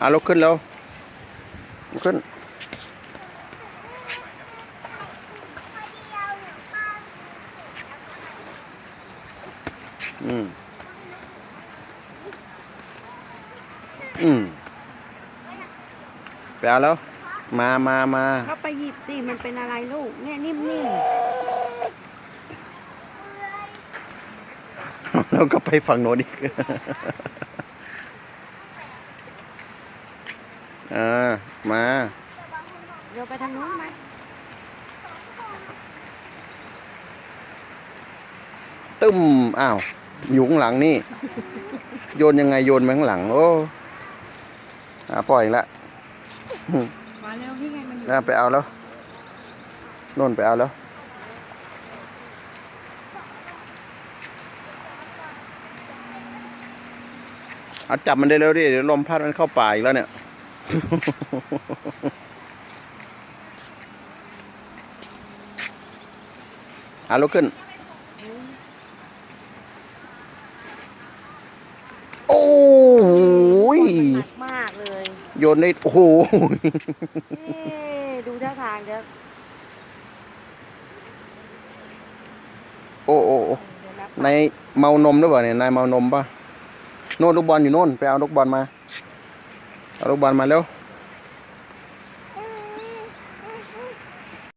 อะลุกขึ้นแล้วลุกขึ้น อืม อืมไปเอาแล้ว มามามาเข้าไปหยิบสิ มันเป็นอะไรลูก เนี่ยนิ่มแล้วก็ไปฝั่งโน้นอีก อ่ามาๆเดี๋ยวไปทางนู้นไหมตึ้มอ้าวอยู่ข้างหลังนี่ โยนยังไงโยนมาข้างหลัง โอ้อ่าปล่อยอีกละมาเร็วนี่ไงมันอยู่น่าไปเอาแล้วโน่นไปเอาแล้วเอาจับมันได้เร็วดิเดี๋ยวลมพัดมันเข้าป่าอีกแล้วเนี่ย อาลุกขึ้น โอ้โหยหนักมากเลย โยนได้โอ้โหเอ๊ะดูท่าทางเดี๋ยวโอ้โอ้โอ้เดี๋ยวนับในายเมานมหรือเปล่าเนี่ยนายเมานมป่ะ โน่นลูกบอลอยู่โน่น ไปเอาลูกบอลมาเรนุบานมาแล้ว